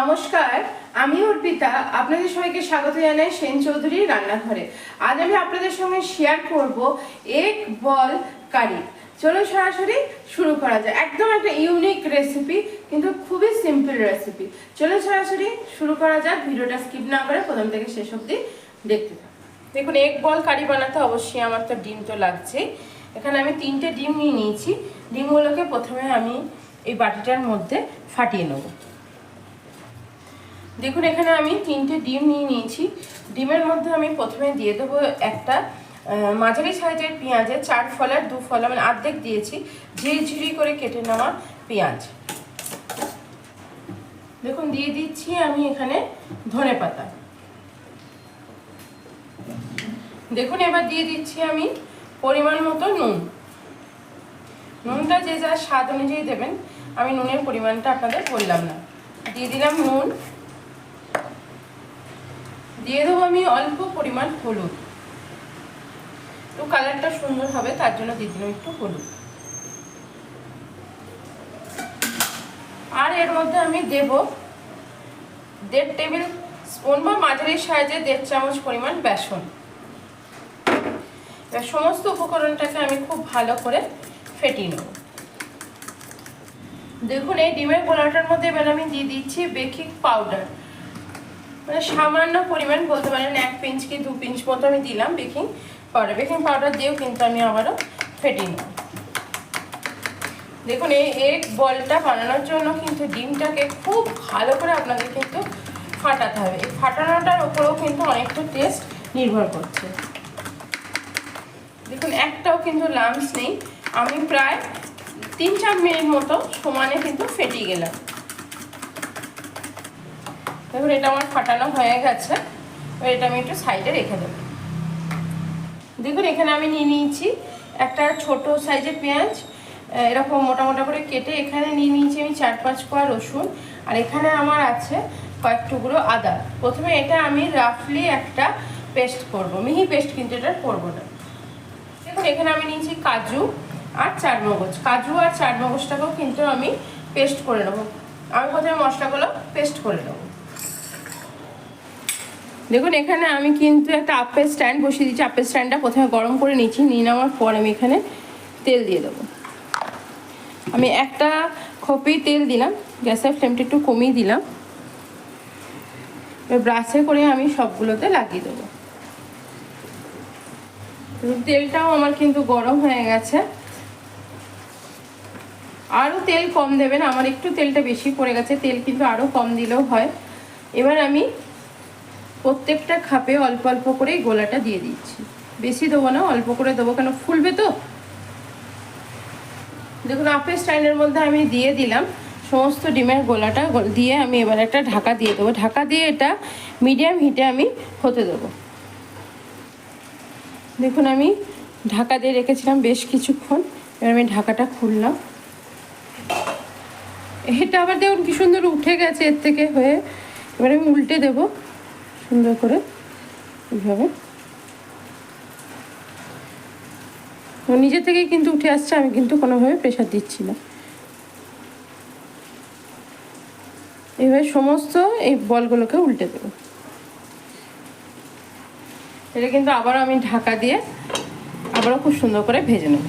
নমস্কার, আমি অর্পিতা, আপনাদের সবাইকে স্বাগত জানাই সেন চৌধুরীর রান্নাঘরে। আজ আমি আপনাদের সঙ্গে শেয়ার করব এক বল কারি চলুন সরাসরি শুরু করা যায় একদম একটা ইউনিক রেসিপি কিন্তু খুবই সিম্পল রেসিপি চলুন সরাসরি শুরু করা যাক। ভিডিওটা স্কিপ না করে প্রথম থেকে শেষ অবধি দেখতে থাকুন। দেখুন, এক বল কারি বানাতে অবশ্যই আমার তো ডিম তো লাগছে এখানে আমি তিনটে ডিম নিয়ে নিয়েছি। ডিমগুলোকে প্রথমে আমি এই বাটিটার মধ্যে ফাটিয়ে নেব। দেখুন, এখানে আমি তিনটে ডিম নিয়ে নিয়েছি। ডিমের মধ্যে আমি প্রথমে দিয়ে দেবো একটা মাঝারি সাইজের পেঁয়াজের চার ফলার দু ফলা মানে অর্ধেক দিয়েছি, ঝিরিঝিরি করে কেটে নেওয়া পেঁয়াজ। দেখুন, দিয়ে দিচ্ছি আমি এখানে ধনে পাতা। দেখুন, এবার দিয়ে দিচ্ছি আমি পরিমাণ মতো নুন। নুনটা যে যা স্বাদ অনুযায়ী দেবেন। আমি নুনের পরিমাণটা আপনাদের বললাম না। দিয়ে দিলাম নুন। দিয়ে দেবো আমি অল্প পরিমাণ হলুদ। একটু কালারটা সুন্দর হবে, তার জন্য দিয়ে দিলাম একটু হলুদ। আর এর মধ্যে আমি দেব দেড় টেবিল স্পুন বা মাঝারি সাইজে দেড় চামচ পরিমাণ বেসন। সমস্ত উপকরণটাকে আমি খুব ভালো করে ফেটিয়ে নেব। দেখুন, এই ডিমের গোলাটার মধ্যে এবার আমি দিয়ে দিচ্ছি বেকিং পাউডার। মানে সামান্য পরিমাণ বলতে পারেন এক পিঞ্চ কি দু পিঞ্চ মতো আমি দিলাম বেকিং পাউডার। বেকিং পাউডার দিয়েও কিন্তু আমি আবারও ফেটিয়ে নেব। দেখুন, এই এগ বলটা বানানোর জন্য কিন্তু ডিমটাকে খুব ভালো করে আপনাদের কিন্তু ফাটাতে হবে। এই ফাটানোটার ওপরেও কিন্তু অনেকটা টেস্ট নির্ভর করছে। দেখুন, একটাও কিন্তু লাম্পস নেই। আমি প্রায় তিন চার মিনিট মতো সমানে কিন্তু ফেটিয়ে গেলাম। দেখুন এটা আমার ফাটানো হয়ে গেছে। এবার এটা আমি একটু সাইডে রেখে দেবো। দেখুন, এখানে আমি নিয়ে নিয়েছি একটা ছোট সাইজের পেঁয়াজ। এরকম মোটা মোটা করে কেটে এখানে নিয়ে নিয়েছি আমি চার পাঁচ কোয়া রসুন। আর এখানে আমার আছে কয়েক টুকরো আদা। প্রথমে এটা আমি রাফলি একটা পেস্ট করব। মিহি পেস্ট কিন্তু এটা করব না। দেখুন, এখানে আমি নিয়েছি কাজু আর চার মগজ কাজু আর চার মগজটাকেও কিন্তু আমি পেস্ট করে নেব। আমি প্রথমে মশলাগুলো পেস্ট করে নেব। দেখুন, এখানে আমি কিন্তু একটা আপেল স্ট্যান্ড বসিয়ে দিচ্ছি। আপেল স্ট্যান্ডটা প্রথমে গরম করে নিচ্ছি, নিয়ে নেওয়ার পর আমি এখানে তেল দিয়ে দেবো। আমি একটা খপি তেল দিলাম, গ্যাসের ফ্লেমটা একটু কমিয়ে দিলাম। ব্রাশে করে আমি সবগুলোতে লাগিয়ে দেবো। তেলটাও আমার কিন্তু গরম হয়ে গেছে। আরও তেল কম দেবেন, আমার একটু তেলটা বেশি পড়ে গেছে, তেল কিন্তু আরও কম দিলেও হয়। এবার আমি প্রত্যেকটা খাপে অল্প অল্প করেই গোলাটা দিয়ে দিচ্ছি। বেশি দেবো না, অল্প করে দেবো। কেন, ফুলবে তো? দেখুন, আপেল স্ট্যান্ডের মধ্যে আমি দিয়ে দিলাম। সমস্ত ডিমের গোলাটা দিয়ে আমি এবার একটা ঢাকা দিয়ে দেবো। ঢাকা দিয়ে এটা মিডিয়াম হিটে আমি হতে দেবো। দেখুন, আমি ঢাকা দিয়ে রেখেছিলাম বেশ কিছুক্ষণ। এবার আমি ঢাকাটা খুললাম। এটা আবার দেখুন, কি সুন্দর উঠে গেছে এর থেকে হয়ে। এবার আমি উল্টে দেব। সুন্দর করে এইভাবে। ও নিজে থেকেই কিন্তু উঠে আসছে, আমি কিন্তু কোনোভাবে প্রেশার দিচ্ছি না। এইভাবে সমস্ত এই বলগুলোকে উল্টে দেবো। এটা কিন্তু আবারও আমি ঢাকা দিয়ে আবারও খুব সুন্দর করে ভেজে নেব।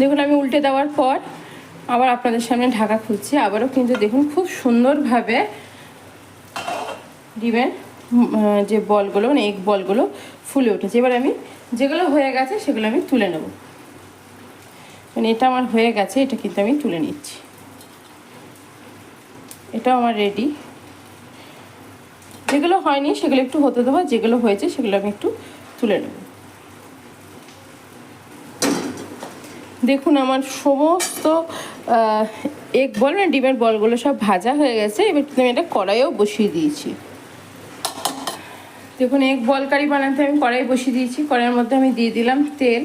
দেখুন, আমি উল্টে দেওয়ার পর আবার আপনাদের সামনে ঢাকা খুলছি। আবারও কিন্তু দেখুন, খুব সুন্দরভাবে ডিমের যে বলগুলো মানে এগ বলগুলো ফুলে উঠেছে। এবার আমি যেগুলো হয়ে গেছে, সেগুলো আমি তুলে নেব। মানে এটা আমার হয়ে গেছে, এটা কিন্তু আমি তুলে নিচ্ছি। এটাও আমার রেডি যেগুলো হয়নি, সেগুলো একটু হতে দেবো যেগুলো হয়েছে, সেগুলো আমি একটু তুলে নেব। দেখুন, আমার সমস্ত এগ বল মানে ডিমের বলগুলো সব ভাজা হয়ে গেছে। এবার কিন্তু আমি এটা কড়াইও বসিয়ে দিয়েছি। দেখুন এগ বল কারি বানাতে আমি কড়াই বসিয়ে দিয়েছি। কড়াইয়ের মধ্যে আমি দিয়ে দিলাম তেল।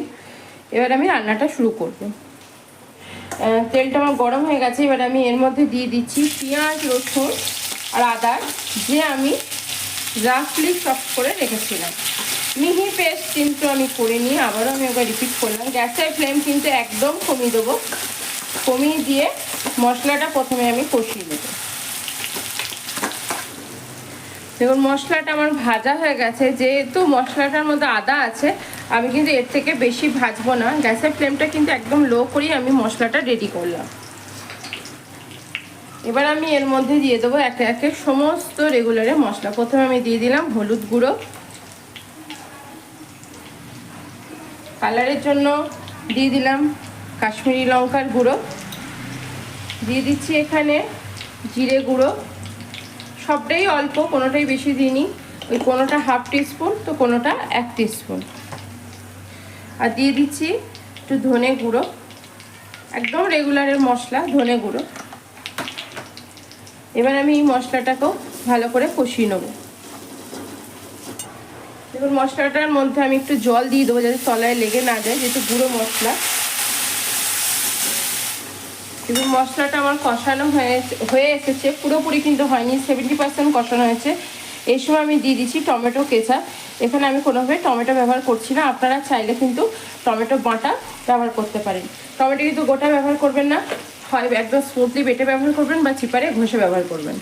এবার আমি রান্নাটা শুরু করব। তেলটা আমার গরম হয়ে গেছে। এবার আমি এর মধ্যে দিয়ে দিচ্ছি পেঁয়াজ, রসুন আর আদা যে আমি রাফলি চপ করে রেখেছিলাম। মিহি পেস্ট কিন্তু আমি করে নিয়ে আবারও আমি ওকে রিপিট করলাম। গ্যাসের ফ্লেম কিন্তু একদম কমিয়ে দেবো। কমিয়ে দিয়ে মশলাটা প্রথমে আমি কষিয়ে নেব। দেখুন, মশলাটা আমার ভাজা হয়ে গেছে। যেহেতু মশলাটার মধ্যে আদা আছে, আমি কিন্তু এর থেকে বেশি ভাজবো না। গ্যাসের ফ্লেমটা কিন্তু একদম লো করেই আমি মশলাটা রেডি করলাম। এবার আমি এর মধ্যে দিয়ে দেবো একে একে সমস্ত রেগুলারে মশলা। প্রথমে আমি দিয়ে দিলাম হলুদ গুঁড়ো। কালারের জন্য দিয়ে দিলাম কাশ্মীরি লঙ্কার গুঁড়ো। দিয়ে দিচ্ছি এখানে জিরে গুঁড়ো। সবটাই অল্প, কোনোটাই বেশি দিইনি। ওই কোনোটা হাফ টিস্পুন, তো কোনোটা এক টিস্পুন। আর দিয়ে দিচ্ছি একটু ধনে গুঁড়ো। একদম রেগুলারের মশলা, ধনে গুঁড়ো। এবার আমি এই মশলাটাকেও ভালো করে কষিয়ে নেব। দেখুন মশলাটার মধ্যে আমি একটু জল দিয়ে দেবো, যাতে তলায় লেগে না যায়, যেহেতু গুঁড়ো মশলা। দেখুন মশলাটা আমার কষানো হয়ে হয়ে এসেছে। পুরোপুরি কিন্তু হয়নি সেভেন্টি পার্সেন্ট কষানো হয়েছে। এই সময় আমি দিয়ে দিচ্ছি টমেটো কেঁচা এখানে আমি কোনোভাবে টমেটো ব্যবহার করছি না। আপনারা চাইলে কিন্তু টমেটো বাটা ব্যবহার করতে পারেন। টমেটো কিন্তু গোটা ব্যবহার করবেন না। হয় একদম স্মুথলি বেটে ব্যবহার করবেন বা চিপারে ঘষে ব্যবহার করবেন।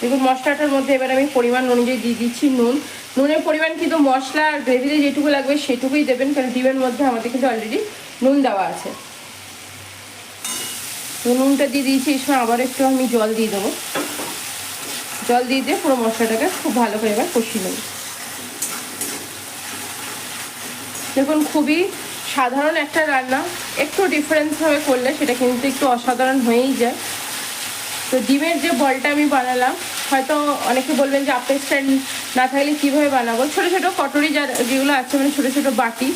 দেখুন, মশলাটার মধ্যে এবার আমি পরিমাণ অনুযায়ী দিয়ে দিচ্ছি নুন। নুনের পরিমাণ কিন্তু মশলা আর গ্রেভিতে যেটুকু লাগবে সেটুকুই দেবেন, কারণ ডিমের মধ্যে আমাদের কিন্তু অলরেডি নুন দেওয়া আছে। তো নুনটা দিয়ে দিয়েছি, এই সময় আবার একটু আমি জল দিয়ে দেবো। জল দিয়ে দিয়ে পুরো মশলাটাকে খুব ভালো করে এবার কষিয়ে নেব। দেখুন, খুবই সাধারণ একটা রান্না, একটু ডিফারেন্সভাবে করলে সেটা কিন্তু একটু অসাধারণ হয়েই যায়। তো ডিমের যে বলটা আমি বানালাম, হয়তো অনেকে বলবেন যে আপেল স্ট্যান্ড না থাকলে কীভাবে বানাবো? ছোটো ছোটো কটরি যা, যেগুলো আছে মানে ছোটো ছোটো বাটি,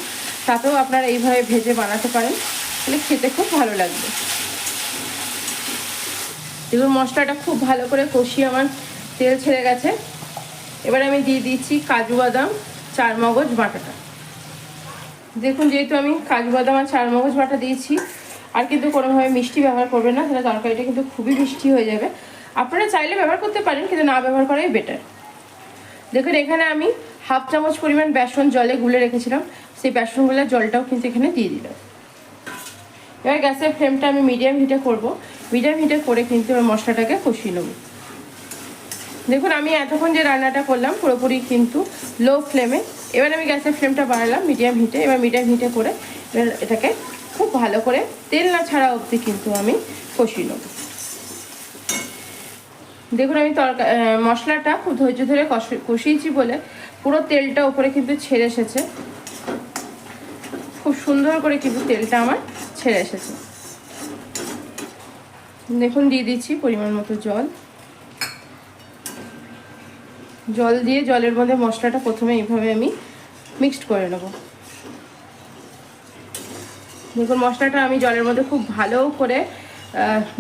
তাতেও আপনারা এইভাবে ভেজে বানাতে পারেন। তাহলে খেতে খুব ভালো লাগবে। দেখুন, মশলাটা খুব ভালো করে কষিয়ে আমার তেল ছেড়ে গেছে। এবার আমি দিয়ে দিচ্ছি কাজু বাদাম চার মগজ বাটাটা। দেখুন, যেহেতু আমি কাজু বাদাম আর চার মগজ বাটা দিয়েছি, আর কিন্তু কোনোভাবে মিষ্টি ব্যবহার করবেন না, তাহলে তরকারিটা কিন্তু খুবই মিষ্টি হয়ে যাবে। আপনারা চাইলে ব্যবহার করতে পারেন, কিন্তু না ব্যবহার করাই বেটার দেখুন, এখানে আমি হাফ চামচ পরিমাণ বেসন জলে গুলে রেখেছিলাম, সেই বেসনগুলোর জলটাও কিন্তু এখানে দিয়ে দিলাম। এবার গ্যাসের ফ্লেমটা আমি মিডিয়াম হিটে করব। মিডিয়াম হিটে করে কিন্তু এবার মশলাটাকে কষিয়ে নেব। দেখুন, আমি এতক্ষণ যে রান্নাটা করলাম, পুরোপুরি কিন্তু লো ফ্লেমে এবার আমি গ্যাসের ফ্লেমটা বাড়ালাম মিডিয়াম হিটে। এবার মিডিয়াম হিটে করে এবার এটাকে খুব ভালো করে তেল না ছাড়া অবধি কিন্তু আমি কষিয়ে নেব। দেখুন, আমি তরকা মশলাটা খুব ধৈর্য ধরে কষিয়েছি বলে পুরো তেলটা ওপরে কিন্তু ছেড়ে এসেছে। খুব সুন্দর করে কিন্তু তেলটা আমার ছেড়ে এসেছে। দেখুন, দিয়ে দিচ্ছি পরিমাণ মতো জল। জল দিয়ে জলের মধ্যে মশলাটা প্রথমে এইভাবে আমি মিক্সড করে নেব। দেখুন, মশলাটা আমি জলের মধ্যে খুব ভালো করে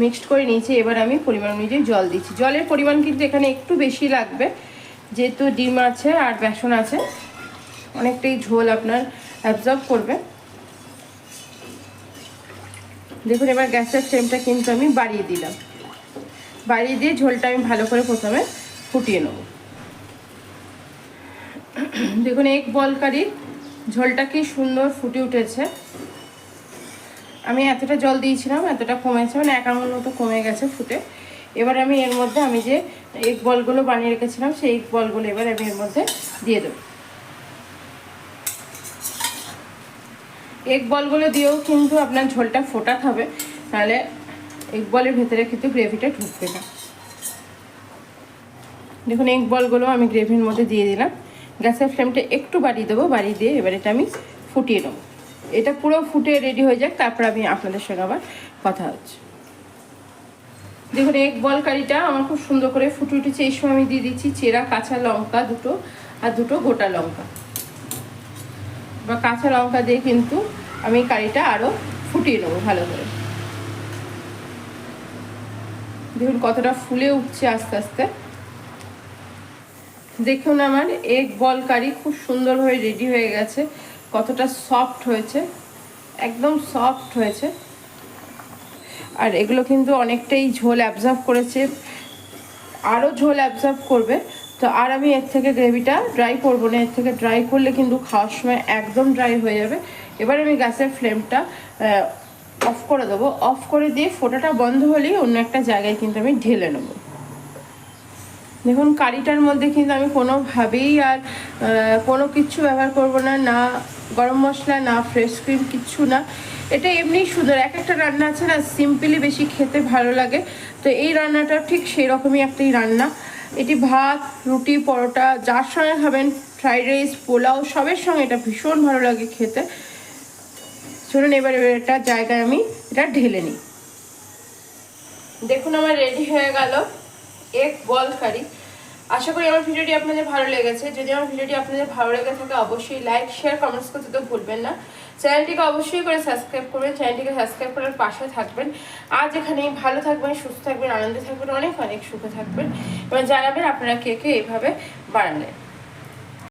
মিক্সড করে নিয়েছি। এবার আমি পরিমাণ অনুযায়ী জল দিচ্ছি। জলের পরিমাণ কিন্তু এখানে একটু বেশি লাগবে। যেহেতু ডিম আছে আর বেসন আছে, অনেকটাই ঝোল আপনার অ্যাবজর্ব করবে। দেখুন, এবার গ্যাসের ফ্লেমটা কিন্তু আমি বাড়িয়ে দিলাম। বাড়িয়ে দিয়ে ঝোলটা আমি ভালো করে প্রথমে ফুটিয়ে নেব। দেখুন এক বলকারি ঝোলটা কি সুন্দর ফুটে উঠেছে। আমি এতটা জল দিয়েছিলাম, এতটা কমেছে মানে এক আঙুল মতো কমে গেছে ফুটে। এবার আমি এর মধ্যে, আমি যে এক বলগুলো বানিয়ে রেখেছিলাম, সেই এক বলগুলো এবার আমি এর মধ্যে দিয়ে দেবো। এক বলগুলো দিয়েও কিন্তু আপনার ঝোলটা ফোটাতে হবে তাহলে এক বলের ভেতরে কিন্তু গ্রেভিটা ঢুকবে না। দেখুন এক বলগুলো আমি গ্রেভির মধ্যে দিয়ে দিলাম। গ্যাসের ফ্লেমটা একটু বাড়িয়ে দেবো, বাড়িয়ে দিয়ে এবার এটা আমি ফুটিয়ে নেব। এটা পুরো ফুটে রেডি হয়ে যাক, তারপর আমি আপনাদের সঙ্গে আবার কথা হচ্ছে। দেখুন এক বল কারিটা আমার খুব সুন্দর করে ফুটে উঠেছে। এই সময় আমি দিয়ে দিচ্ছি চেরা, কাঁচা লঙ্কা দুটো, আর দুটো গোটা লঙ্কা। বা কাঁচা লঙ্কা দিয়ে কিন্তু আমি কারিটা আরও ফুটিয়ে নেব ভালো করে। দেখুন কতটা ফুলে উঠছে আস্তে আস্তে। দেখুন আমার এক বল কারি খুব সুন্দরভাবে রেডি হয়ে গেছে, কতটা সফট হয়েছে, একদম সফট হয়েছে। আর এগুলো কিন্তু অনেকটাই ঝোল অ্যাবজর্ব করেছে আরও ঝোল অ্যাবজর্ব করবে তো আর আমি এর থেকে গ্রেভিটা ড্রাই করব না, এর থেকে ড্রাই করলে কিন্তু খাওয়ার সময় একদম ড্রাই হয়ে যাবে। এবার আমি গ্যাসের ফ্লেমটা অফ করে দেবো। অফ করে দিয়ে ফোটাটা বন্ধ হলেই অন্য একটা জায়গায় কিন্তু আমি ঢেলে নেব। দেখুন, কারিটার মধ্যে কিন্তু আমি কোনোভাবেই আর কোনো কিছু ব্যবহার করব না না গরম মশলা, না ফ্রেশ ক্রিম কিচ্ছু না। এটা এমনি সুন্দর, এক একটা রান্না আছে না সিম্পলি বেশি খেতে ভালো লাগে। তো এই রান্নাটা ঠিক সেই রকমই একটাই রান্না। এটি ভাত, রুটি, পরোটা, যার সঙ্গে খাবেন ফ্রাইড রাইস পোলাও, সবের সঙ্গে এটা ভীষণ ভালো লাগে খেতে। চলুন এবার এবার একটা জায়গায় আমি এটা ঢেলে নিই। দেখুন আমার রেডি হয়ে গেল এক বল কারি আশা করি আমার ভিডিওটি আপনাদের ভালো লেগেছে। যদি আমার ভিডিওটি আপনাদের ভালো লেগে থাকে, অবশ্যই লাইক শেয়ার কমেন্টস করতে তো ভুলবেন না। চ্যানেলটিকে অবশ্যই করে সাবস্ক্রাইব করবেন, চ্যানেলটিকে সাবস্ক্রাইব করার পাশে থাকবেন। আজ এখানেই ভালো থাকবেন, সুস্থ থাকবেন, আনন্দে থাকবেন, অনেক অনেক সুখে থাকবেন। এবং জানাবেন আপনারা কে কে এইভাবে বানালেন